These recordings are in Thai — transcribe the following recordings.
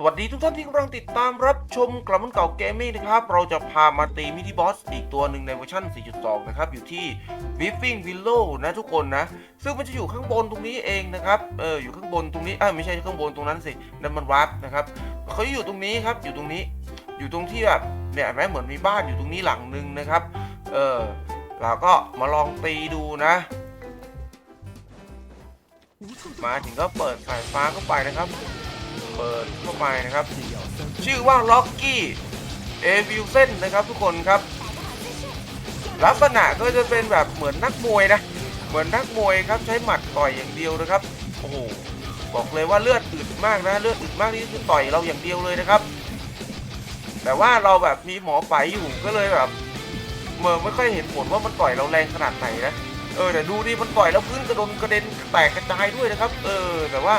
สวัสดีทุกท่านที่กำลังติดตามรับชมกลับมันเก่าเกมมิ่งนะครับ เราจะพามาตีมินิบอสอีกตัวหนึ่งในเวอร์ชัน4.2 นะครับ อยู่ที่ w i f f i n g Willow นะทุกคนนะ ซึ่งมันจะอยู่ข้างบนตรงนี้เองนะครับ เอออยู่ข้างบนตรงนี้อ่าไม่ใช่ข้างบนตรงนั้นสินั่นมันวาร์ปนะครับเขาอยู่ตรงนี้ครับอยู่ตรงนี้ อยู่ตรงที่แบบเนี่ยเห็นไหมเหมือนมีบ้านอยู่ตรงนี้หลังหนึ่งนะครับ เออเราก็มาลองตีดูนะมาถึงก็เปิดสายฟ้าเข้าไปนะครับ เปิดเข้าไปนะครับ ชื่อว่าล็อกกี้เอวิลเซนนะครับทุกคนครับ ลักษณะก็จะเป็นแบบเหมือนนักมวยนะ เหมือนนักมวยครับใช้หมัดต่อยอย่างเดียวนะครับ โอ้โห บอกเลยว่าเลือดอึดมากนะ เลือดอึดมากนี่คือต่อยเราอย่างเดียวเลยนะครับ แต่ว่าเราแบบมีหมอไฝอยู่ก็เลยแบบเมื่อไม่ค่อยเห็นผลว่ามันต่อยเราแรงขนาดไหนนะ เออแต่ดูดิมันต่อยแล้วพื้นกระดนกระเด็นแตกกระจายด้วยนะครับ เออ แต่ว่า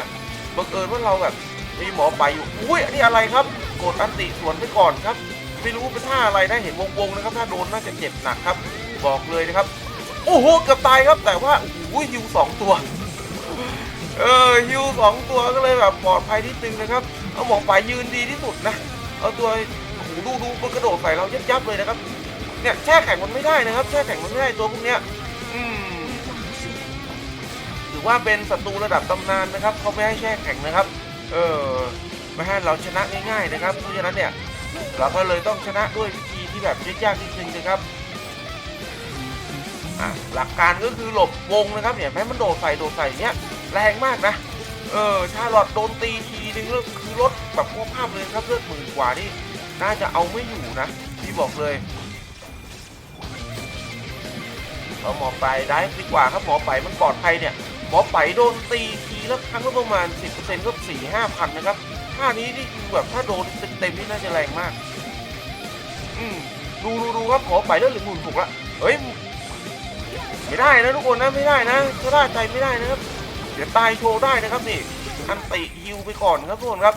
บังเอิญว่าเราแบบ มีหมอไปอยู่อุ้ยอันนี้อะไรครับ กดอันติสวนไปก่อนครับ ไม่รู้เป็นท่าอะไรนะเห็นวงๆนะครับถ้าโดนน่าจะเจ็บหนักครับ บอกเลยนะครับ โอ้โหเกือบตายครับ แต่ว่าโอ้โหฮิวสองตัวเออฮิวสองตัวก็เลยแบบปลอดภัยนิดนึงนะครับ เอาหมอไปยืนดีที่สุดนะเอาตัวโอ้โหดูดูมันกระโดดใส่เรายับยับๆเลยนะครับเนี่ยแช่แข็งมันไม่ได้นะครับ แช่แข็งมันไม่ได้ตัวพวกเนี้ยอืมถือว่าเป็นศัตรูระดับตำนานนะครับ เขาไม่ให้แช่แข็งนะครับ เออไม่ให้เราชนะง่ายๆนะครับเพราะฉะนั้นเนี่ยเราก็เลยต้องชนะด้วยวิธีที่แบบยากๆนิดนึงนะครับอะหลักการก็คือหลบวงนะครับเนี่ยแม้มันโดดใส่โดดใส่เนี้ยแรงมากนะเออชาลอตโดนตีทีนึงแล้วคือรถแบบพวกภาพเลยครับเลือดหมื่นกว่านี่น่าจะเอาไม่อยู่นะพี่บอกเลยเอาหมอไปได้ดีกว่าครับหมอไปมันปลอดภัยเนี่ยหมอไปโดนตี ทีละครั้งก็ประมาณ 10%ก็สี่ห้าพันนะครับท่านี้นี่คือแบบถ้าโดนเต็มๆนี่น่าจะแรงมาก อืมดูดูดูครับหมอไปเลือดหนึ่งหมื่นถูกละเฮ้ยไม่ได้นะทุกคนนะไม่ได้นะถ้าได้ใจไม่ได้นะครับเดี๋ยวตายโชว์ได้นะครับนี่อันติฮิวไปก่อนครับทุกคนครับ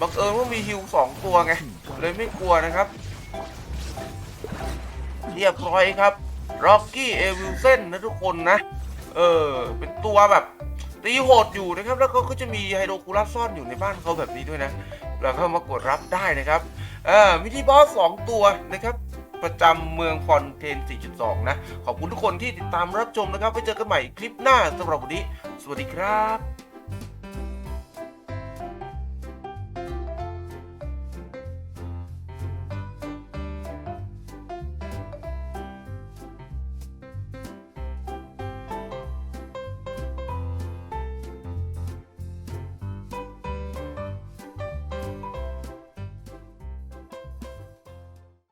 บังเอิญว่ามีฮิวสองตัวไงเลยไม่กลัวนะครับ เรียบร้อยครับร็อกกี้เอวิลเซนนะทุกคนนะ เออ เป็นตัวแบบ ตีโหดอยู่นะครับ แล้วก็ก็จะมีไฮโดรคูลัสซ่อนอยู่ในบ้านเขาแบบนี้ด้วยนะแล้วก็มากดรับได้นะครับมินิบอสสองตัวนะครับประจำเมืองฟอนเทน 4.2 นะ ขอบคุณทุกคนที่ติดตามรับชมนะครับ ไว้เจอกันใหม่คลิปหน้าสำหรับวันนี้ สวัสดีครับ